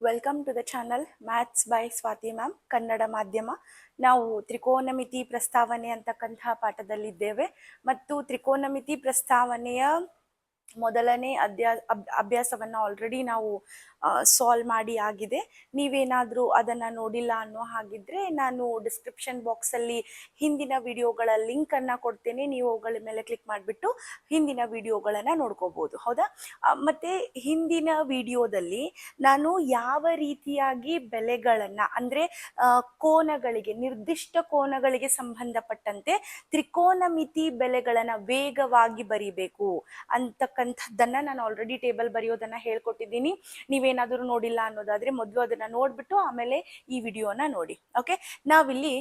Welcome to the channel maths by Swathi ma'am Kannada ಮಾಧ್ಯಮ ನಾವು ತ್ರಿಕೋನಮಿತಿ ಪ್ರಸ್ತಾವನೆ ಅಂತಕ್ಕಂತಹ ಪಾಠದಲ್ಲಿದ್ದೇವೆ ಮತ್ತು ತ್ರಿಕೋನಮಿತಿ ಪ್ರಸ್ತಾವನೆಯ ಮೊದಲನೇ ಅಧ್ಯಾ ಅಭ್ಯಾಸವನ್ನು ಆಲ್ರೆಡಿ ನಾವು ಸಾಲ್ವ್ ಮಾಡಿ ಆಗಿದೆ. ನೀವೇನಾದರೂ ಅದನ್ನು ನೋಡಿಲ್ಲ ಅನ್ನೋ ಹಾಗಿದ್ರೆ ನಾನು ಡಿಸ್ಕ್ರಿಪ್ಷನ್ ಬಾಕ್ಸಲ್ಲಿ ಹಿಂದಿನ ವಿಡಿಯೋಗಳ ಲಿಂಕನ್ನು ಕೊಡ್ತೇನೆ. ನೀವು ಅವುಗಳ ಮೇಲೆ ಕ್ಲಿಕ್ ಮಾಡಿಬಿಟ್ಟು ಹಿಂದಿನ ವಿಡಿಯೋಗಳನ್ನು ನೋಡ್ಕೋಬೋದು. ಹೌದಾ? ಮತ್ತು ಹಿಂದಿನ ವಿಡಿಯೋದಲ್ಲಿ ನಾನು ಯಾವ ರೀತಿಯಾಗಿ ಬೆಲೆಗಳನ್ನು ಅಂದರೆ ಕೋನಗಳಿಗೆ, ನಿರ್ದಿಷ್ಟ ಕೋನಗಳಿಗೆ ಸಂಬಂಧಪಟ್ಟಂತೆ ತ್ರಿಕೋನಮಿತಿ ಬೆಲೆಗಳನ್ನು ವೇಗವಾಗಿ ಬರಿಬೇಕು ಅಂತಕ್ಕಂಥದ್ದನ್ನು ನಾನು ಆಲ್ರೆಡಿ ಟೇಬಲ್ ಬರೆಯೋದನ್ನ ಹೇಳ್ಕೊಟ್ಟಿದ್ದೀನಿ. ನೀವೇನಾದರೂ ನೋಡಿಲ್ಲ ಅನ್ನೋದಾದ್ರೆ ಮೊದಲು ಅದನ್ನ ನೋಡ್ಬಿಟ್ಟು ಆಮೇಲೆ ಈ ವಿಡಿಯೋನ ನೋಡಿ. ಓಕೆ ನಾವಿಲ್ಲಿ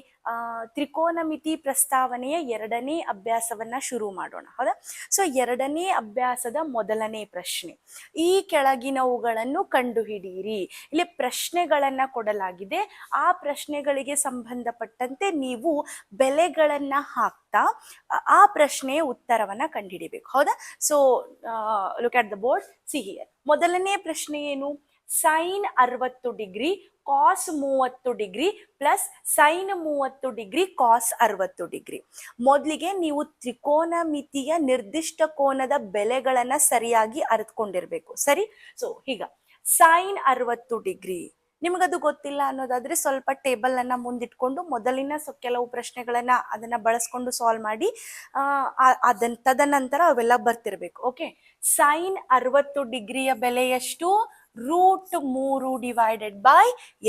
ತ್ರಿಕೋನಮಿತಿ ಪ್ರಸ್ತಾವನೆಯ ಎರಡನೇ ಅಭ್ಯಾಸವನ್ನ ಶುರು ಮಾಡೋಣ. ಹೌದಾ? ಸೊ ಎರಡನೇ ಅಭ್ಯಾಸದ ಮೊದಲನೇ ಪ್ರಶ್ನೆ. ಈ ಕೆಳಗಿನವುಗಳನ್ನು ಕಂಡುಹಿಡಿಯಿರಿ. ಇಲ್ಲಿ ಪ್ರಶ್ನೆಗಳನ್ನ ಕೊಡಲಾಗಿದೆ. ಆ ಪ್ರಶ್ನೆಗಳಿಗೆ ಸಂಬಂಧಪಟ್ಟಂತೆ ನೀವು ಬೆಲೆಗಳನ್ನ ಹಾಕ್ತಾ, ಆ ಪ್ರಶ್ನೆಯ ಉತ್ತರವನ್ನ ಕಂಡುಹಿಡಿಬೇಕು. ಹೌದಾ? So look at the board see here ಮೊದಲನೇ ಪ್ರಶ್ನೆ ಏನು? ಸೈನ್ ಅರವತ್ತು ಡಿಗ್ರಿ ಕಾಸ್ ಮೂವತ್ತು ಡಿಗ್ರಿ ಪ್ಲಸ್ ಸೈನ್ ಮೂವತ್ತು ಡಿಗ್ರಿ ಕಾಸ್ ಅರವತ್ತು ಡಿಗ್ರಿ. ಮೊದಲಿಗೆ ನೀವು ತ್ರಿಕೋನ ಮಿತಿಯ ನಿರ್ದಿಷ್ಟ ಕೋನದ ಬೆಲೆಗಳನ್ನು ಸರಿಯಾಗಿ ಅರಿತ್ಕೊಂಡಿರ್ಬೇಕು. ಸರಿ? ಸೊ ಈಗ ಸೈನ್ ಅರವತ್ತು ಡಿಗ್ರಿ ನಿಮಗದು ಗೊತ್ತಿಲ್ಲ ಅನ್ನೋದಾದ್ರೆ ಸ್ವಲ್ಪ ಟೇಬಲ್ ಅನ್ನ ಮುಂದಿಟ್ಕೊಂಡು ಮೊದಲಿನ ಕೆಲವು ಪ್ರಶ್ನೆಗಳನ್ನ ಅದನ್ನ ಬಳಸ್ಕೊಂಡು ಸಾಲ್ವ್ ಮಾಡಿ ಅದನ್, ತದನಂತರ ಅವೆಲ್ಲ ಬರ್ತಿರ್ಬೇಕು ಓಕೆ ಸೈನ್ ಅರವತ್ತು ಡಿಗ್ರಿಯ ಬೆಲೆ ಎಷ್ಟು ರೂಟ್ ಮೂರು ಡಿವೈಡೆಡ್ ಬೈ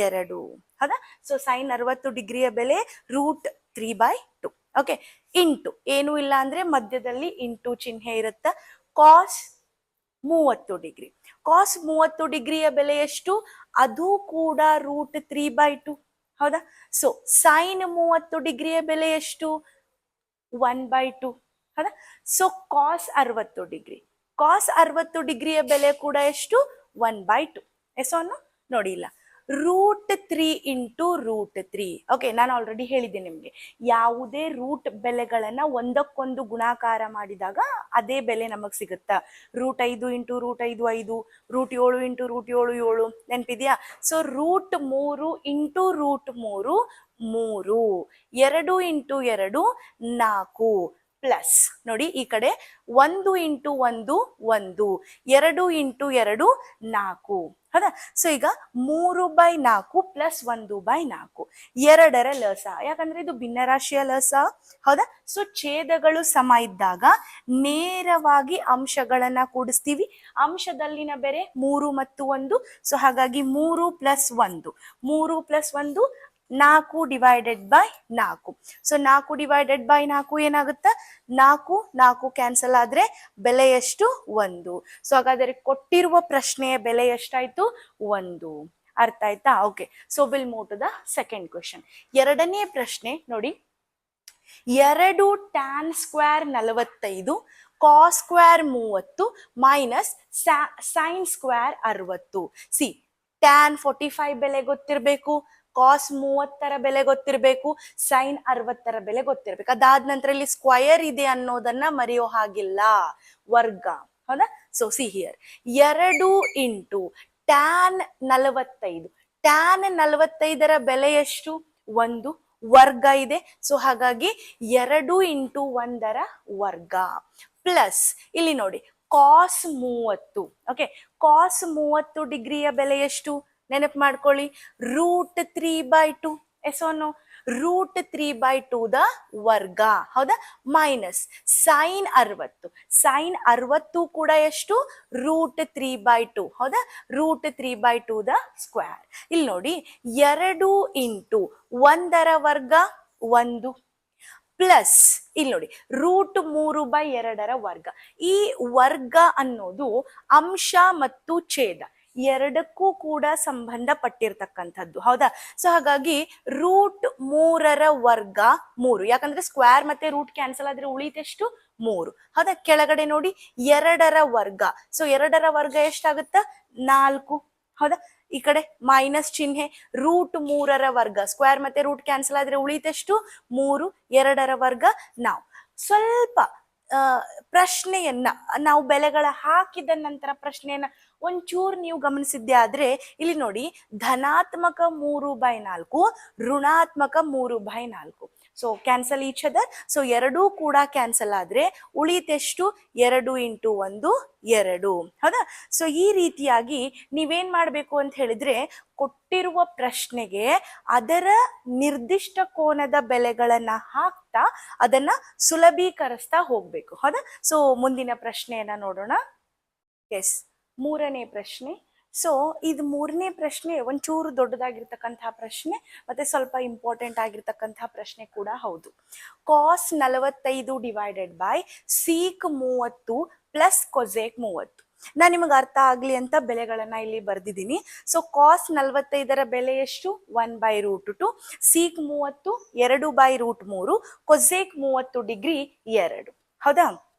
ಎರಡು, ಹೌದಾ? ಸೊ ಸೈನ್ ಅರವತ್ತು ಡಿಗ್ರಿಯ ಬೆಲೆ root three by two okay into ಏನು ಇಲ್ಲ ಅಂದ್ರೆ ಮಧ್ಯದಲ್ಲಿ ಇಂಟು ಚಿಹ್ನೆ ಇರುತ್ತೆ? ಕಾಸ್ ಮೂವತ್ತು ಡಿಗ್ರಿ. ಕಾಸ್ ಮೂವತ್ತು ಡಿಗ್ರಿಯ ಬೆಲೆ ಎಷ್ಟು? ಅದು ಕೂಡ ರೂಟ್ ತ್ರೀ ಬೈ ಟು ಹೌದಾ? ಸೊ ಸೈನ್ ಮೂವತ್ತು ಡಿಗ್ರಿಯ ಬೆಲೆ ಎಷ್ಟು? ಒನ್ ಬೈ ಟು ಹೌದಾ? ಸೊ ಕಾಸ್ ಅರವತ್ತು ಡಿಗ್ರಿ. ಕಾಸ್ ಅರವತ್ತು ಡಿಗ್ರಿಯ ಬೆಲೆ ಕೂಡ ಎಷ್ಟು? ಒನ್ ಬೈ ಟು ಎಸ್ ಅನ್ನು ಇಲ್ಲ root three into root three okay ನಾನು ಆಲ್ರೆಡಿ ಹೇಳಿದ್ದೆ ನಿಮಗೆ. ಯಾವುದೇ ರೂಟ್ ಬೆಲೆಗಳನ್ನು ಒಂದಕ್ಕೊಂದು ಗುಣಾಕಾರ ಮಾಡಿದಾಗ ಅದೇ ಬೆಲೆ ನಮಗೆ ಸಿಗುತ್ತಾ? ರೂಟ್ ಐದು ಇಂಟು ರೂಟ್ ಐದು ಐದು ರೂಟ್ ಏಳು ಇಂಟು ರೂಟ್ ಏಳು ಏಳು, ನೆನಪಿದೆಯಾ? ಸೊ ರೂಟ್ ಮೂರು ಇಂಟು ರೂಟ್ ಮೂರು ಮೂರು. ಎರಡು ಇಂಟು ಎರಡು, ನಾಲ್ಕು ಪ್ಲಸ್ ನೋಡಿ, ಈ ಕಡೆ ಒಂದು ಇಂಟು ಒಂದು ಒಂದು. ಎರಡು ಇಂಟು ಎರಡು, ನಾಲ್ಕು. ಹೌದಾ? ಸೊ ಈಗ ಮೂರು ಬೈ ನಾಲ್ಕು ಪ್ಲಸ್ ಒಂದು ಬೈ ನಾಲ್ಕು. ಎರಡರ ಲಸ. ಯಾಕಂದ್ರೆ ಇದು ಭಿನ್ನರಾಶಿಯ ಲಸ. ಹೌದಾ? ಸೊ ಛೇದಗಳು ಸಮ ಇದ್ದಾಗ ನೇರವಾಗಿ ಅಂಶಗಳನ್ನ ಕೂಡಿಸ್ತೀವಿ. ಅಂಶದಲ್ಲಿನ ಬೆರೆ ಮೂರು ಮತ್ತು ಒಂದು. ಸೊ ಹಾಗಾಗಿ ಮೂರು ಪ್ಲಸ್ ಒಂದು. ಮೂರು ಪ್ಲಸ್ ಒಂದು ನಾಲ್ಕು ಡಿವೈಡೆಡ್ ಬೈ ನಾಲ್ಕು ಸೊ ನಾಲ್ಕು ಡಿವೈಡೆಡ್ ಬೈ ನಾಲ್ಕು ಏನಾಗುತ್ತೆ? ನಾಲ್ಕು ನಾಲ್ಕು ಕ್ಯಾನ್ಸಲ್ ಆದ್ರೆ ಬೆಲೆ ಎಷ್ಟು? ಒಂದು. ಸೊ ಹಾಗಾದರೆ ಕೊಟ್ಟಿರುವ ಪ್ರಶ್ನೆಯ ಬೆಲೆ ಎಷ್ಟಾಯ್ತು? ಒಂದು. ಅರ್ಥ ಆಯ್ತಾ? Okay so will move to the second question ಎರಡನೇ ಪ್ರಶ್ನೆ ನೋಡಿ. ಎರಡು ಟ್ಯಾನ್ ಸ್ಕ್ವೇರ್ ನಲವತ್ತೈದು ಕಾಸ್ ಸ್ಕ್ವೇರ್ ಮೂವತ್ತು ಮೈನಸ್ ಸೈನ್ ಸ್ಕ್ವೇರ್ ಅರವತ್ತು. ಸಿ ಟ್ಯಾನ್ ಫೋರ್ಟಿ ಫೈವ್ ಬೆಲೆ ಗೊತ್ತಿರಬೇಕು? ಕಾಸ್ ಮೂವತ್ತರ ಬೆಲೆ ಗೊತ್ತಿರಬೇಕು ಸೈನ್ ಅರವತ್ತರ ಬೆಲೆ ಗೊತ್ತಿರಬೇಕು. ಅದಾದ ನಂತರ ಇಲ್ಲಿ ಸ್ಕ್ವಯರ್ ಇದೆ ಅನ್ನೋದನ್ನ ಮರೆಯೋ ಹಾಗಿಲ್ಲ. ವರ್ಗ. ಹೌದಾ? ಸೊ ಸಿ ಹಿಯರ್ ಎರಡು ಇಂಟು ಟ್ಯಾನ್ ನಲವತ್ತೈದು. ಟ್ಯಾನ್ ನಲವತ್ತೈದರ ಬೆಲೆ ಎಷ್ಟು? ಒಂದು. ವರ್ಗ ಇದೆ. ಸೊ ಹಾಗಾಗಿ ಎರಡು ಇಂಟು ಒಂದರ ವರ್ಗ. ಪ್ಲಸ್ ಇಲ್ಲಿ ನೋಡಿ ಕಾಸ್ ಮೂವತ್ತು. ಓಕೆ ಕಾಸ್ ಮೂವತ್ತು ಡಿಗ್ರಿಯ ಬೆಲೆ ಎಷ್ಟು? ನೆನಪು ಮಾಡ್ಕೊಳ್ಳಿ. Root three by two ಎಸೋನು root three by two the ವರ್ಗ, ಹೌದಾ? ಮೈನಸ್ ಸೈನ್ ಅರವತ್ತು. ಸೈನ್ ಅರವತ್ತು ಕೂಡ ಎಷ್ಟು? ರೂಟ್ ತ್ರೀ ಬೈ ಟು, ಹೌದಾ? Root three by two the square. ಇಲ್ಲಿ ನೋಡಿ, ಎರಡು ಇಂಟು ಒಂದರ ವರ್ಗ, ಒಂದು. ಪ್ಲಸ್, ಇಲ್ಲಿ ನೋಡಿ, ರೂಟ್ ಮೂರು ಬೈ ಎರಡರ ವರ್ಗ. ಈ ವರ್ಗ ಅನ್ನೋದು ಅಂಶ ಮತ್ತು ಛೇದ. ಎರಡಕ್ಕೂ ಕೂಡ ಸಂಬಂಧಪಟ್ಟಿರ್ತಕ್ಕಂಥದ್ದು. ಹೌದಾ? ಸೊ ಹಾಗಾಗಿ ರೂಟ್ ಮೂರರ ವರ್ಗ ಮೂರು. ಯಾಕಂದ್ರೆ ಸ್ಕ್ವೇರ್ ಮತ್ತೆ ರೂಟ್ ಕ್ಯಾನ್ಸಲ್ ಆದ್ರೆ ಉಳಿತೆಷ್ಟು ಮೂರು. ಹೌದಾ? ಕೆಳಗಡೆ ನೋಡಿ, ಎರಡರ ವರ್ಗ. ಸೊ ಎರಡರ ವರ್ಗ ಎಷ್ಟಾಗುತ್ತ? ನಾಲ್ಕು. ಹೌದಾ? ಈ ಕಡೆ ಮೈನಸ್ ಚಿಹ್ನೆ ರೂಟ್ ಮೂರರ ವರ್ಗ. ಸ್ಕ್ವೇರ್ ಮತ್ತೆ ರೂಟ್ ಕ್ಯಾನ್ಸಲ್ ಆದ್ರೆ ಉಳಿತೆಷ್ಟು ಮೂರು. ಎರಡರ ವರ್ಗ ನಾವು. ಸ್ವಲ್ಪ ಪ್ರಶ್ನೆಯನ್ನ ನಾವು ಬೆಲೆಗಳ ಹಾಕಿದ ನಂತರ ಪ್ರಶ್ನೆಯನ್ನ ಒಂಚೂರು ನೀವು ಗಮನಿಸಿದ್ದೆ ಆದ್ರೆ, ಇಲ್ಲಿ ನೋಡಿ ಧನಾತ್ಮಕ ಮೂರು ಬೈ ನಾಲ್ಕು, ಋಣಾತ್ಮಕ ಮೂರು ಬೈ ನಾಲ್ಕು. So cancel each other so ಎರಡೂ ಕೂಡ ಕ್ಯಾನ್ಸಲ್ ಆದ್ರೆ ಉಳಿತೆಷ್ಟು ಎರಡು ಇಂಟು ಒಂದು, ಎರಡು. ಹೌದಾ? ಸೊ ಈ ರೀತಿಯಾಗಿ ನೀವೇನ್ ಮಾಡಬೇಕು ಅಂತ ಹೇಳಿದ್ರೆ ಕೊಟ್ಟಿರುವ ಪ್ರಶ್ನೆಗೆ ಅದರ ನಿರ್ದಿಷ್ಟ ಕೋನದ ಬೆಲೆಗಳನ್ನ ಹಾಕ್ತಾ ಅದನ್ನ ಸುಲಭೀಕರಿಸ್ತಾ ಹೋಗ್ಬೇಕು. ಹೌದಾ? ಸೊ ಮುಂದಿನ ಪ್ರಶ್ನೆಯನ್ನ ನೋಡೋಣ. ಎಸ್ ಮೂರನೇ ಪ್ರಶ್ನೆ. ಸೊ ಇದು ಮೂರನೇ ಪ್ರಶ್ನೆ, ಒಂಚೂರು ದೊಡ್ಡದಾಗಿರ್ತಕ್ಕಂತಹ ಪ್ರಶ್ನೆ, ಮತ್ತೆ ಸ್ವಲ್ಪ ಇಂಪಾರ್ಟೆಂಟ್ ಆಗಿರ್ತಕ್ಕಂತಹ ಪ್ರಶ್ನೆ ಕೂಡ ಹೌದು. ಕಾಸ್ ನಲವತ್ತೈದು ಡಿವೈಡೆಡ್ ಬೈ ಸೀಕ್ ಮೂವತ್ತು ಪ್ಲಸ್ ಕೊಜೆಕ್ ಮೂವತ್ತು. ನಾನು ನಿಮಗೆ ಅರ್ಥ ಆಗಲಿ ಅಂತ ಬೆಲೆಗಳನ್ನು ಇಲ್ಲಿ ಬರೆದಿದ್ದೀನಿ. ಸೊ ಕಾಸ್ ನಲವತ್ತೈದರ ಬೆಲೆ ಎಷ್ಟು? One by root two sec ಮೂವತ್ತು, ಎರಡು ಬೈ ರೂಟ್ ಮೂರು. ಕೊಜೆಕ್ ಮೂವತ್ತು ಡಿಗ್ರಿ ಎರಡು. ಹೌದಾ?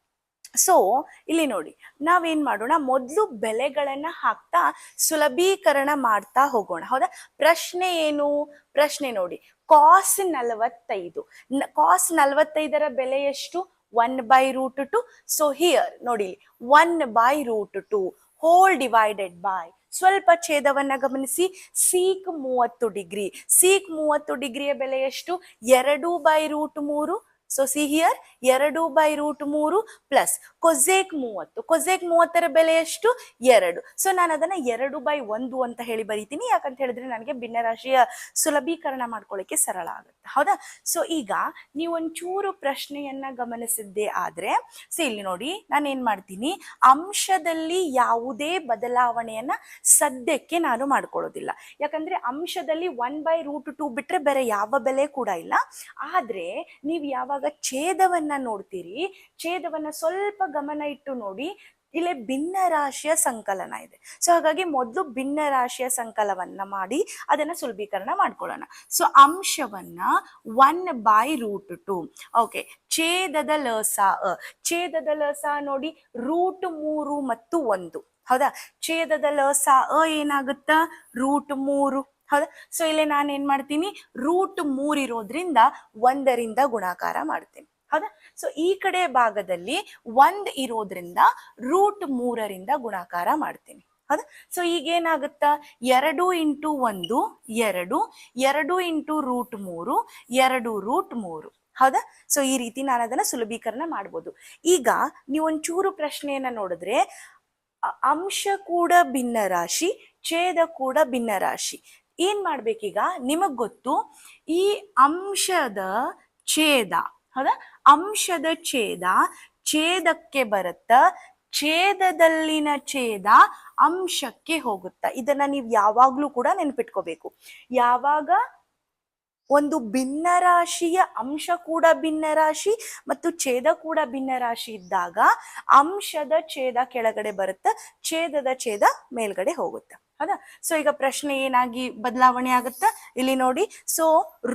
ಸೊ ಇಲ್ಲಿ ನೋಡಿ, ನಾವೇನ್ ಮಾಡೋಣ? ಮೊದಲು ಬೆಲೆಗಳನ್ನ ಹಾಕ್ತಾ ಸುಲಭೀಕರಣ ಮಾಡ್ತಾ ಹೋಗೋಣ. ಹೌದಾ? ಪ್ರಶ್ನೆ ಏನು? ಪ್ರಶ್ನೆ ನೋಡಿ ಕಾಸ್ ನಲವತ್ತೈದು. ಕಾಸ್ ನಲವತ್ತೈದರ ಬೆಲೆ ಎಷ್ಟು? One by root two so here ನೋಡಿ one by root two whole divided by ಸ್ವಲ್ಪ ಛೇದವನ್ನ ಗಮನಿಸಿ. ಸೀಕ್ ಮೂವತ್ತು ಡಿಗ್ರಿ. ಸೀಕ್ ಮೂವತ್ತು ಡಿಗ್ರಿಯ ಬೆಲೆ ಎಷ್ಟು? ಎರಡು ಬೈ ರೂಟ್ ಮೂರು. ಸೊ ಸಿ ಹಿಯರ್ ಎರಡು ಬೈ ರೂಟ್ ಮೂರು ಪ್ಲಸ್ ಕೊಜೇಕ್ ಮೂವತ್ತು. ಕೊಜೇಕ್ ಮೂವತ್ತರ ಬೆಲೆ ಎಷ್ಟು? ಎರಡು. ಸೊ ನಾನು ಅದನ್ನ ಎರಡು ಬೈ ಒಂದು ಅಂತ ಹೇಳಿ ಬರೀತೀನಿ. ಯಾಕಂತ ಹೇಳಿದ್ರೆ ನನಗೆ ಭಿನ್ನರಾಶಿಯ ಸುಲಭೀಕರಣ ಮಾಡ್ಕೊಳ್ಳಿಕ್ಕೆ ಸರಳ ಆಗುತ್ತೆ. ಹೌದಾ? ಸೊ ಈಗ ನೀವು ಒಂಚೂರು ಪ್ರಶ್ನೆಯನ್ನ ಗಮನಿಸಿದ್ದೇ ಆದ್ರೆ ಸೊ ಇಲ್ಲಿ ನೋಡಿ, ನಾನು ಏನ್ ಮಾಡ್ತೀನಿ? ಅಂಶದಲ್ಲಿ ಯಾವುದೇ ಬದಲಾವಣೆಯನ್ನ ಸದ್ಯಕ್ಕೆ ನಾನು ಮಾಡ್ಕೊಳ್ಳೋದಿಲ್ಲ. ಯಾಕಂದ್ರೆ ಅಂಶದಲ್ಲಿ ಒನ್ ಬೈ ರೂಟ್ ಟು ಬಿಟ್ರೆ ಬೇರೆ ಯಾವ ಬೆಲೆ ಕೂಡ ಇಲ್ಲ. ಆದ್ರೆ, ನೀವು ಯಾವಾಗ ಛೇದವನ್ನ ನೋಡ್ತೀರಿ. ಛೇದವನ್ನ ಸ್ವಲ್ಪ ಗಮನ ಇಟ್ಟು ನೋಡಿ. ಇಲ್ಲೇ ಭಿನ್ನ ರಾಶಿಯ ಸಂಕಲನ ಇದೆ. ಸೊ ಹಾಗಾಗಿ ಮೊದಲು ಭಿನ್ನ ರಾಶಿಯ ಸಂಕಲವನ್ನ ಮಾಡಿ ಅದನ್ನ ಸುಲಭೀಕರಣ ಮಾಡ್ಕೊಳ್ಳೋಣ. ಸೊ ಅಂಶವನ್ನ one by root two okay ಛೇದದ ಲಸ ಛೇದದ ಲಸ ನೋಡಿ ರೂಟ್ ಮೂರು ಮತ್ತು ಒಂದು. ಹೌದಾ? ಛೇದದ ಲಸ ಏನಾಗುತ್ತ? ರೂಟ್ ಮೂರು. ಹೌದಾ? ಸೊ ಇಲ್ಲಿ ನಾನು ಏನ್ ಮಾಡ್ತೀನಿ? ರೂಟ್ ಮೂರ್ ಇರೋದ್ರಿಂದ ಒಂದರಿಂದ ಗುಣಾಕಾರ ಮಾಡ್ತೀನಿ. ಹೌದಾ? ಸೊ ಈ ಕಡೆ ಭಾಗದಲ್ಲಿ ಒಂದ್ ಇರೋದ್ರಿಂದ ರೂಟ್ ಮೂರರಿಂದ ಗುಣಾಕಾರ ಮಾಡ್ತೀನಿ. ಹೌದಾ? ಸೊ ಈಗ ಏನಾಗುತ್ತಾ? ಎರಡು ಇಂಟು ಒಂದು, ಎರಡು ಎರಡು ಇಂಟು ರೂಟ್ ಮೂರು, ಎರಡು ರೂಟ್ ಮೂರು. ಹೌದಾ? ಸೊ ಈ ರೀತಿ ನಾನು ಅದನ್ನ ಸುಲಭೀಕರಣ ಮಾಡ್ಬೋದು. ಈಗ ನೀವು ಒಂಚೂರು ಪ್ರಶ್ನೆಯನ್ನ ನೋಡಿದ್ರೆ ಅಂಶ ಕೂಡ ಭಿನ್ನ ರಾಶಿ ಛೇದ ಕೂಡ ಭಿನ್ನ ರಾಶಿ ಏನ್ ಮಾಡ್ಬೇಕೀಗ? ನಿಮಗ್ ಗೊತ್ತು, ಈ ಅಂಶದ ಛೇದ, ಹೌದಾ? ಅಂಶದ ಛೇದ ಛೇದಕ್ಕೆ ಬರುತ್ತ, ಛೇದದಲ್ಲಿನ ಛೇದ ಅಂಶಕ್ಕೆ ಹೋಗುತ್ತ. ಇದನ್ನ ನೀವು ಯಾವಾಗ್ಲೂ ಕೂಡ ನೆನ್ಪಿಟ್ಕೋಬೇಕು. ಯಾವಾಗ? ಒಂದು ಭಿನ್ನ ರಾಶಿಯ ಅಂಶ ಕೂಡ ಭಿನ್ನ ರಾಶಿ ಮತ್ತು ಛೇದ ಕೂಡ ಭಿನ್ನ ರಾಶಿ ಇದ್ದಾಗ ಅಂಶದ ಛೇದ ಕೆಳಗಡೆ ಬರುತ್ತೆ, ಛೇದದ ಛೇದ ಮೇಲ್ಗಡೆ ಹೋಗುತ್ತೆ. ಹೌದಾ? ಸೊ ಈಗ ಪ್ರಶ್ನೆ ಏನಾಗಿ ಬದಲಾವಣೆ ಆಗುತ್ತೆ? ಇಲ್ಲಿ ನೋಡಿ. ಸೊ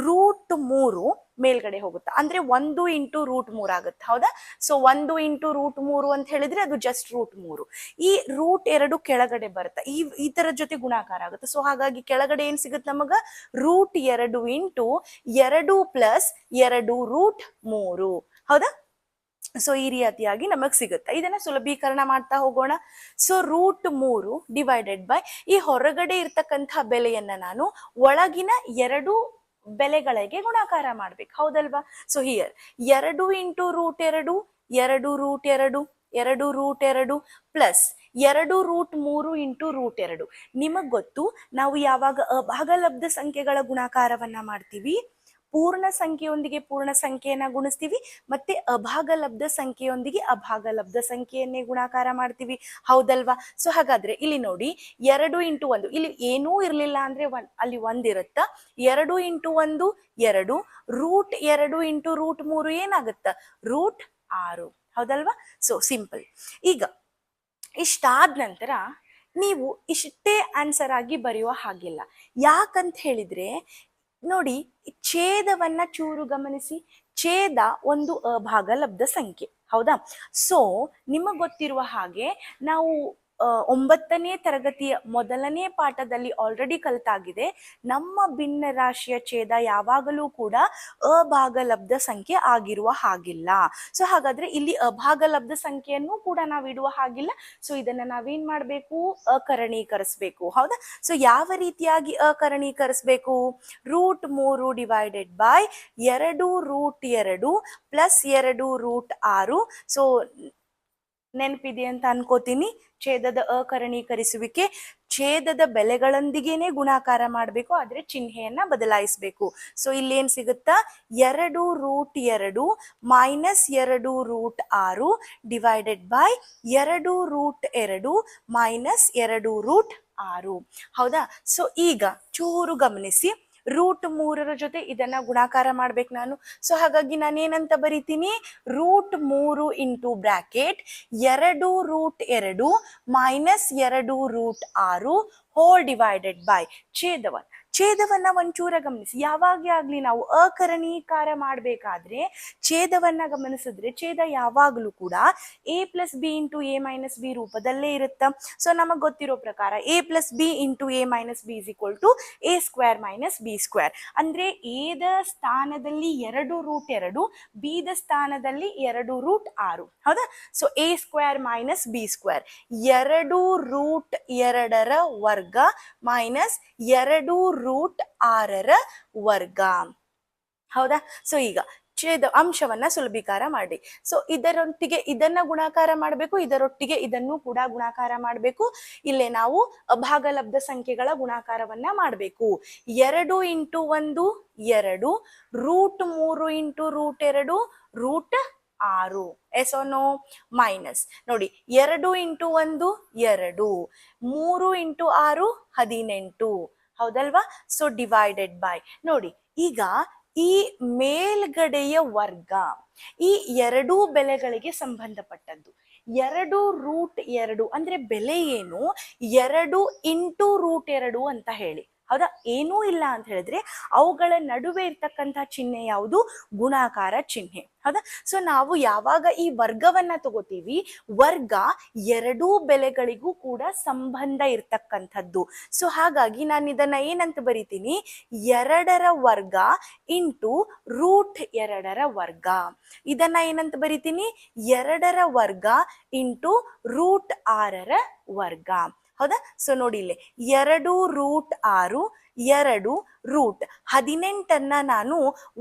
ರೂಟ್ ಮೂರು ಮೇಲ್ಗಡೆ ಹೋಗುತ್ತೆ? ಅಂದ್ರೆ ಒಂದು ಇಂಟು ರೂಟ್ ಮೂರ್ ಆಗುತ್ತೆ? ಹೌದಾ? ಸೊ ಒಂದು ಇಂಟು ರೂಟ್ ಮೂರು ಅಂತ ಹೇಳಿದ್ರೆ ಅದು ಜಸ್ಟ್ ರೂಟ್ ಮೂರು. ಈ ರೂಟ್ ಎರಡು ಕೆಳಗಡೆ ಬರುತ್ತೆ? ಈ ಈ ತರ ಜೊತೆ ಗುಣಾಕಾರ ಆಗುತ್ತೆ? ಸೊ ಹಾಗಾಗಿ ಕೆಳಗಡೆ ಏನ್ ಸಿಗುತ್ತೆ ನಮಗ? ರೂಟ್ ಎರಡು ಇಂಟು ಎರಡು ಪ್ಲಸ್ ಎರಡು ರೂಟ್ ಮೂರು. ಹೌದಾ? ಸೊ ಈ ರೀತಿಯಾಗಿ ನಮಗ್ ಸಿಗುತ್ತೆ. ಇದನ್ನ ಸುಲಭೀಕರಣ ಮಾಡ್ತಾ ಹೋಗೋಣ. ಸೊ ರೂಟ್ ಮೂರು ಡಿವೈಡೆಡ್ ಬೈ ಈ ಹೊರಗಡೆ ಇರ್ತಕ್ಕಂಥ ಬೆಲೆಯನ್ನ ನಾನು ಒಳಗಿನ ಎರಡು ಬೆಲೆಗಳಿಗೆ ಗುಣಾಕಾರ ಮಾಡ್ಬೇಕು. ಹೌದಲ್ವಾ? ಸೊ ಹಿಯರ್ ಎರಡು ಇಂಟು ರೂಟ್ ಎರಡು ಎರಡು ರೂಟ್ ಎರಡು ಎರಡು ರೂಟ್ ಎರಡು ಪ್ಲಸ್ ಎರಡು ರೂಟ್ ಮೂರು ಇಂಟು ರೂಟ್ ಎರಡು. ನಿಮಗ್ ಗೊತ್ತು, ನಾವು ಯಾವಾಗ ಅಭಾಗಲಬ್ಧ ಸಂಖ್ಯೆಗಳ ಗುಣಾಕಾರವನ್ನ ಮಾಡ್ತೀವಿ? ಪೂರ್ಣ ಸಂಖ್ಯೆಯೊಂದಿಗೆ ಪೂರ್ಣ ಸಂಖ್ಯೆಯನ್ನ ಗುಣಿಸ್ತೀವಿ. ಮತ್ತೆ ಅಭಾಗಲಬ್ಧ ಸಂಖ್ಯೆಯೊಂದಿಗೆ ಅಭಾಗಲಬ್ಧ ಸಂಖ್ಯೆಯನ್ನೇ ಗುಣಾಕಾರ ಮಾಡ್ತೀವಿ. ಹೌದಲ್ವಾ? ಸೊ ಹಾಗಾದ್ರೆ ಇಲ್ಲಿ ನೋಡಿ, ಎರಡು ಇಂಟು ಒಂದು, ಇಲ್ಲಿ ಏನೂ ಇರಲಿಲ್ಲ ಅಂದ್ರೆ ಒಂದ್ ಅಲ್ಲಿ ಒಂದಿರುತ್ತ ಎರಡು ಇಂಟು ಒಂದು, ಎರಡು. ರೂಟ್ ಎರಡು ಇಂಟು ರೂಟ್ ಮೂರು ಏನಾಗುತ್ತ? ರೂಟ್ ಆರು. ಹೌದಲ್ವಾ? ಸೊ ಸಿಂಪಲ್ ಈಗ, ಇಷ್ಟಾದ ನಂತರ ನೀವು ಇಷ್ಟೇ ಆನ್ಸರ್ ಆಗಿ ಬರೆಯುವ ಹಾಗಿಲ್ಲ. ಯಾಕಂತ ಹೇಳಿದ್ರೆ ನೋಡಿ ಛೇದವನ್ನ ಚೂರು ಗಮನಿಸಿ. ಛೇದ ಒಂದು ಅಭಾಗಲಬ್ಧ ಸಂಖ್ಯೆ. ಹೌದಾ? ಸೊ ನಿಮಗೆ ಗೊತ್ತಿರುವ ಹಾಗೆ ನಾವು ಒಂಬತ್ತನೇ ತರಗತಿಯ ಮೊದಲನೇ ಪಾಠದಲ್ಲಿ ಆಲ್ರೆಡಿ ಕಲಿತಾಗಿದೆ. ನಮ್ಮ ಭಿನ್ನ ರಾಶಿಯ ಛೇದ ಯಾವಾಗಲೂ ಕೂಡ ಅಭಾಗಲಬ್ಧ ಸಂಖ್ಯೆ ಆಗಿರುವ ಹಾಗಿಲ್ಲ. ಸೊ ಹಾಗಾದ್ರೆ ಇಲ್ಲಿ ಅಭಾಗಲಬ್ಧ ಸಂಖ್ಯೆಯನ್ನು ಕೂಡ ನಾವು ಇಡುವ ಹಾಗಿಲ್ಲ. ಸೊ ಇದನ್ನ ನಾವೇನ್ ಮಾಡಬೇಕು? ಅಕರಣೀಕರಿಸಬೇಕು. ಹೌದಾ? ಸೊ ಯಾವ ರೀತಿಯಾಗಿ ಅಕರಣೀಕರಿಸಬೇಕು? ರೂಟ್ ಮೂರು ಡಿವೈಡೆಡ್ ಬೈ ಎರಡು ರೂಟ್ ಎರಡು ಪ್ಲಸ್ ಎರಡು ರೂಟ್ ಆರು. ಸೊ ನೆನಪಿದೆ ಅಂತ ಅನ್ಕೋತೀನಿ. ಛೇದದ ಅಕರಣೀಕರಿಸುವಿಕೆ, ಛೇದದ ಬೆಲೆಗಳೊಂದಿಗೇನೆ ಗುಣಾಕಾರ ಮಾಡಬೇಕು, ಆದ್ರೆ ಚಿಹ್ನೆಯನ್ನ ಬದಲಾಯಿಸಬೇಕು. ಸೊ ಏನು ಸಿಗುತ್ತಾ? ಎರಡು ರೂಟ್ ಎರಡು ಮೈನಸ್ ಎರಡು ರೂಟ್ ಆರು ಡಿವೈಡೆಡ್ ಬೈ ಎರಡು ರೂಟ್ ಎರಡು ಮೈನಸ್ ಎರಡು ರೂಟ್ ಆರು. ಹೌದಾ? ಸೊ ಈಗ ಚೂರು ಗಮನಿಸಿ. ರೂಟ್ ಮೂರರ ಜೊತೆ ಇದನ್ನ ಗುಣಾಕಾರ ಮಾಡ್ಬೇಕು ನಾನು. ಸೊ ಹಾಗಾಗಿ ನಾನೇನಂತ ಬರಿತೀನಿ? ರೂಟ್ ಮೂರು ಇಂಟು ಬ್ರಾಕೆಟ್ ಎರಡು ರೂಟ್ ಎರಡು ಮೈನಸ್ ಎರಡು ರೂಟ್ ಆರು ಹೋಲ್ ಡಿವೈಡೆಡ್ ಬೈ ಛೇದವನ್ ಛೇದವನ್ನ ಒಂಚೂರ ಗಮನಿಸಿ. ಯಾವಾಗೇ ಆಗ್ಲಿ ನಾವು ಅಕರಣೀಕಾರ ಮಾಡಬೇಕಾದ್ರೆ ಛೇದವನ್ನ ಗಮನಿಸಿದ್ರೆ ಛೇದ ಯಾವಾಗಲೂ ಕೂಡ A plus B into A minus B ರೂಪದಲ್ಲೇ ಇರುತ್ತೆ? ಸೊ ನಮಗೆ ಗೊತ್ತಿರೋ ಪ್ರಕಾರ A plus B into A minus B is equal to A square minus B square ಅಂದ್ರೆ ಎದ ಸ್ಥಾನದಲ್ಲಿ ಎರಡು ರೂಟ್ ಎರಡು ಬಿದ ಸ್ಥಾನದಲ್ಲಿ ಎರಡು ರೂಟ್ ಆರು. ಹೌದಾ? So A square minus B square ಎರಡು ರೂಟ್ ಎರಡರ ವರ್ಗ ಮೈನಸ್ ಎರಡು ರೂಟ್ ಆರರ ವರ್ಗ. ಹೌದಾ? ಸೊ ಈಗ ಛೇದ ಅಂಶವನ್ನ ಸುಲಭೀಕಾರ ಮಾಡಿ ಸೊ ಇದರೊಟ್ಟಿಗೆ ಇದನ್ನ ಗುಣಾಕಾರ ಮಾಡಬೇಕು, ಇದರೊಟ್ಟಿಗೆ ಇದನ್ನು ಕೂಡ ಗುಣಾಕಾರ ಮಾಡಬೇಕು. ಇಲ್ಲೇ ನಾವು ಅಭಾಗಲಬ್ಧ ಸಂಖ್ಯೆಗಳ ಗುಣಾಕಾರವನ್ನ ಮಾಡಬೇಕು. ಎರಡು ಇಂಟು ಒಂದು, ಎರಡು. ರೂಟ್ ಮೂರು ಇಂಟು ರೂಟ್ ಎರಡು, ರೂಟ್ ಆರು. ಎಸೋನೋ ಮೈನಸ್ ನೋಡಿ, ಎರಡು ಇಂಟು ಒಂದು, ಎರಡು. ಮೂರು ಇಂಟು ಆರು, ಹದಿನೆಂಟು. ಹೌದಲ್ವಾ? ಸೊ ಡಿವೈಡೆಡ್ ಬೈ ನೋಡಿ, ಈಗ ಈ ಮೇಲ್ಗಡೆಯ ವರ್ಗ, ಈ ಎರಡೂ ಬೆಲೆಗಳಿಗೆ ಸಂಬಂಧಪಟ್ಟದ್ದು. ಎರಡು ರೂಟ್ ಎರಡು, ಅಂದ್ರೆ ಬೆಲೆ ಏನು? ಎರಡು ಇಂಟು ರೂಟ್ ಎರಡು ಅಂತ ಹೇಳಿ. ಹೌದಾ? ಏನೂ ಇಲ್ಲ ಅಂತ ಹೇಳಿದ್ರೆ ಅವುಗಳ ನಡುವೆ ಇರ್ತಕ್ಕಂಥ ಚಿಹ್ನೆ ಯಾವುದು? ಗುಣಾಕಾರ ಚಿಹ್ನೆ. ಹೌದಾ? ಸೊ ನಾವು ಯಾವಾಗ ಈ ವರ್ಗವನ್ನ ತಗೋತೀವಿ? ವರ್ಗ ಎರಡೂ ಬೆಲೆಗಳಿಗೂ ಕೂಡ ಸಂಬಂಧ ಇರ್ತಕ್ಕಂಥದ್ದು. ಸೊ ಹಾಗಾಗಿ ನಾನು ಇದನ್ನ ಏನಂತ ಬರಿತೀನಿ? ಎರಡರ ವರ್ಗ ಇಂಟು ರೂಟ್ ಎರಡರ ವರ್ಗ. ಇದನ್ನ ಏನಂತ ಬರಿತೀನಿ? ಎರಡರ ವರ್ಗ ಇಂಟು ರೂಟ್ ಆರರ ವರ್ಗ. ಹೌದಾ? ಸೊ ನೋಡಿ ಇಲ್ಲಿ, ಎರಡು ರೂಟ್ ಆರು, ಎರಡು ರೂಟ್ ಹದಿನೆಂಟನ್ನ ನಾನು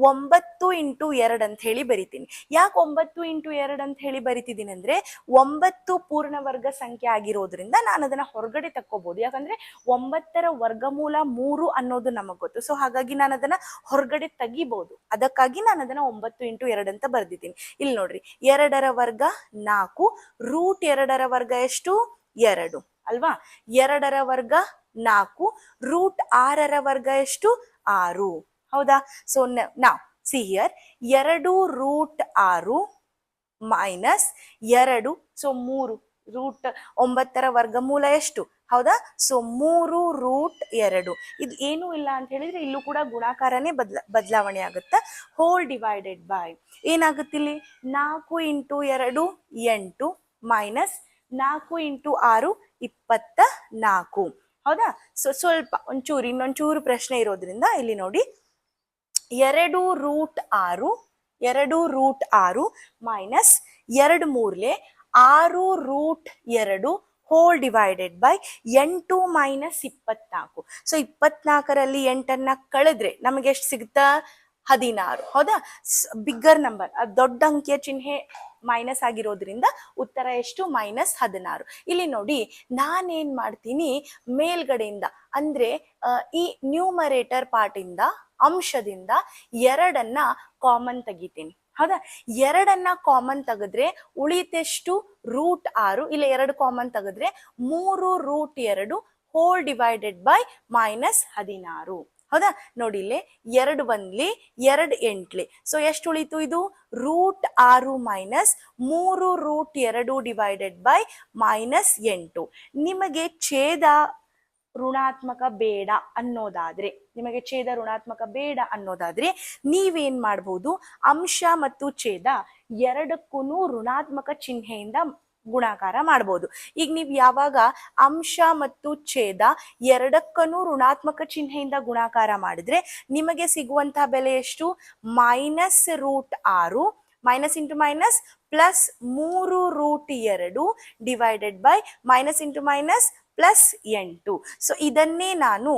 ಒಂಬತ್ತು ಇಂಟು ಎರಡು ಅಂತ ಹೇಳಿ ಬರಿತೀನಿ. ಯಾಕೆ ಒಂಬತ್ತು ಇಂಟು ಎರಡು ಅಂತ ಹೇಳಿ ಬರಿತಿದ್ದೀನಿ ಅಂದ್ರೆ, ಒಂಬತ್ತು ಪೂರ್ಣವರ್ಗ ಸಂಖ್ಯೆ ಆಗಿರೋದ್ರಿಂದ ನಾನು ಅದನ್ನ ಹೊರಗಡೆ ತಕ್ಕೋಬಹುದು ಯಾಕಂದ್ರೆ, ಒಂಬತ್ತರ ವರ್ಗಮೂಲ ಮೂರು ಅನ್ನೋದು ನಮಗ್ ಗೊತ್ತು. ಸೊ ಹಾಗಾಗಿ ನಾನು ಅದನ್ನ ಹೊರಗಡೆ ತೆಗಿಬಹುದು ಅದಕ್ಕಾಗಿ ನಾನು ಅದನ್ನ ಒಂಬತ್ತು ಇಂಟು ಎರಡು ಅಂತ ಬರ್ದಿದ್ದೀನಿ. ಇಲ್ಲಿ ನೋಡ್ರಿ, ಎರಡರ ವರ್ಗ ನಾಲ್ಕು ರೂಟ್ ಎರಡರ ವರ್ಗ ಎಷ್ಟು? ಎರಡು. ಅಲ್ವಾ? ಎರಡರ ವರ್ಗ ನಾಲ್ಕು, ರೂಟ್ ಆರರ ವರ್ಗ ಎಷ್ಟು? ಆರು. ಹೌದಾ? ಸೊ ನಾವು ಸಿ ಹಿಯರ್ ಎರಡು ರೂಟ್ ಆರು ಮೈನಸ್ ಎರಡು ಸೊ ಮೂರು ರೂಟ್ ಒಂಬತ್ತರ ವರ್ಗಮೂಲ ಎಷ್ಟು? ಹೌದಾ? ಸೊ ಮೂರು ರೂಟ್ ಎರಡು. ಇದು ಏನೂ ಇಲ್ಲ ಅಂತ ಹೇಳಿದ್ರೆ ಇಲ್ಲೂ ಕೂಡ ಗುಣಾಕಾರನೇ ಬದ್ಲ, ಬದಲಾವಣೆ ಆಗುತ್ತೆ. ಹೋಲ್ ಡಿವೈಡೆಡ್ ಬೈ ಏನಾಗುತ್ತೆ ಇಲ್ಲಿ ನಾಲ್ಕು ಇಂಟು ಎರಡು ಎಂಟು ಮೈನಸ್ ನಾಲ್ಕು ಇಂಟು ಆರು, ಇಪ್ಪತ್ತ ನಾಲ್ಕು. ಹೌದಾ? ಸೊ ಸ್ವಲ್ಪ ಒಂಚೂರು, ಇನ್ನೊಂಚೂರು ಪ್ರಶ್ನೆ ಇರೋದ್ರಿಂದ ಇಲ್ಲಿ ನೋಡಿ. ಎರಡು ರೂಟ್ ಆರು, ಎರಡು ರೂಟ್ ಆರು ಮೈನಸ್ ಎರಡು ಮೂರ್ಲೆ ಆರು ರೂಟ್ ಎರಡು ಹೋಲ್ ಡಿವೈಡೆಡ್ ಬೈ ಎಂಟು ಮೈನಸ್ ಇಪ್ಪತ್ನಾಲ್ಕು. ಸೊ ಇಪ್ಪತ್ನಾಲ್ಕರಲ್ಲಿ ಎಂಟನ್ನು ಕಳೆದ್ರೆ ನಮಗೆ ಎಷ್ಟು ಸಿಗುತ್ತಾ? ಹದಿನಾರು. ಹೌದಾ? ಬಿಗ್ಗರ್ ನಂಬರ್ ದೊಡ್ಡ ಅಂಕಿಯ ಚಿಹ್ನೆ ಮೈನಸ್ ಆಗಿರೋದ್ರಿಂದ ಉತ್ತರ ಎಷ್ಟು? ಮೈನಸ್ ಹದಿನಾರು. ಇಲ್ಲಿ ನೋಡಿ, ನಾನೇನ್ ಮಾಡ್ತೀನಿ? ಮೇಲ್ಗಡೆಯಿಂದ, ಅಂದ್ರೆ ಈ ನ್ಯೂಮರೇಟರ್ ಪಾರ್ಟಿಂದ ಅಂಶದಿಂದ ಎರಡನ್ನ ಕಾಮನ್ ತೆಗಿತೀನಿ. ಹೌದಾ? ಎರಡನ್ನ ಕಾಮನ್ ತೆಗೆದ್ರೆ ಉಳಿತೆಷ್ಟು? ರೂಟ್ ಆರು. ಇಲ್ಲ ಎರಡು ಕಾಮನ್ ತೆಗೆದ್ರೆ ಮೂರು ರೂಟ್ ಎರಡು ಹೋಲ್ ಡಿವೈಡೆಡ್ ಬೈ ಮೈನಸ್ ಹದಿನಾರು. ಹೌದಾ? ನೋಡಿ ಇಲ್ಲಿ ಎರಡು ಬಂದ್ಲಿ, ಎರಡು ಎಂಟ್ಲಿ. ಸೊ ಎಷ್ಟು ಉಳಿತು ಇದು? ರೂಟ್ ಆರು ಮೈನಸ್ ಮೂರು ರೂಟ್ ಎರಡು ಡಿವೈಡೆಡ್ ಬೈ ಮೈನಸ್ ಎಂಟು. ನಿಮಗೆ ಛೇದ ಋಣಾತ್ಮಕ ಬೇಡ ಅನ್ನೋದಾದ್ರೆ, ನಿಮಗೆ ಛೇದ ಋಣಾತ್ಮಕ ಬೇಡ ಅನ್ನೋದಾದ್ರೆ ನೀವೇನ್ ಮಾಡ್ಬೋದು? ಅಂಶ ಮತ್ತು ಛೇದ ಎರಡಕ್ಕೂ ಋಣಾತ್ಮಕ ಚಿಹ್ನೆಯಿಂದ ಗುಣಾಕಾರ ಮಾಡ್ಬೋದು. ಈಗ ನೀವು ಯಾವಾಗ ಅಂಶ ಮತ್ತು ಛೇದ ಎರಡಕ್ಕೂ ಋಣಾತ್ಮಕ ಚಿಹ್ನೆಯಿಂದ ಗುಣಾಕಾರ ಮಾಡಿದ್ರೆ ನಿಮಗೆ ಸಿಗುವಂತಹ ಬೆಲೆ ಎಷ್ಟು? ಮೈನಸ್ ರೂಟ್ ಆರು, ಮೈನಸ್ ಇಂಟು ಮೈನಸ್ ಪ್ಲಸ್ ಮೂರು ರೂಟ್ ಎರಡು divided by minus into minus plus ಎಂಟು ಸೊ ಇದನ್ನೇ ನಾನು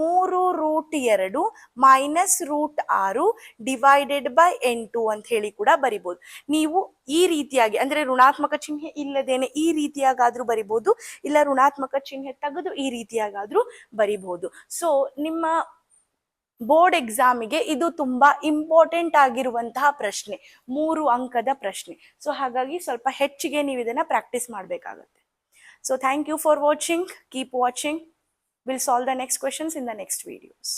ಮೂರು ರೂಟ್ ಎರಡು ಮೈನಸ್ ರೂಟ್ ಆರು ಡಿವೈಡೆಡ್ ಬೈ ಎಂಟು ಅಂತ ಹೇಳಿ ಕೂಡ ಬರಿಬೋದು. ನೀವು ಈ ರೀತಿಯಾಗಿ, ಅಂದ್ರೆ ಋಣಾತ್ಮಕ ಚಿಹ್ನೆ ಇಲ್ಲದೇನೆ ಈ ರೀತಿಯಾಗಾದರೂ ಬರಿಬೋದು, ಇಲ್ಲ ಋಣಾತ್ಮಕ ಚಿಹ್ನೆ ತೆಗೆದು ಈ ರೀತಿಯಾಗಾದ್ರೂ ಬರಿಬೋದು. ಸೊ ನಿಮ್ಮ ಬೋರ್ಡ್ ಎಕ್ಸಾಮಿಗೆ ಇದು ತುಂಬಾ ಇಂಪಾರ್ಟೆಂಟ್ ಆಗಿರುವಂತಹ ಪ್ರಶ್ನೆ, ಮೂರು ಅಂಕದ ಪ್ರಶ್ನೆ. ಸೊ ಹಾಗಾಗಿ ಸ್ವಲ್ಪ ಹೆಚ್ಚಿಗೆ ನೀವು ಇದನ್ನ ಪ್ರಾಕ್ಟೀಸ್ ಮಾಡಬೇಕಾಗತ್ತೆ. So thank you for watching. Keep watching. We'll solve the next questions in the next videos.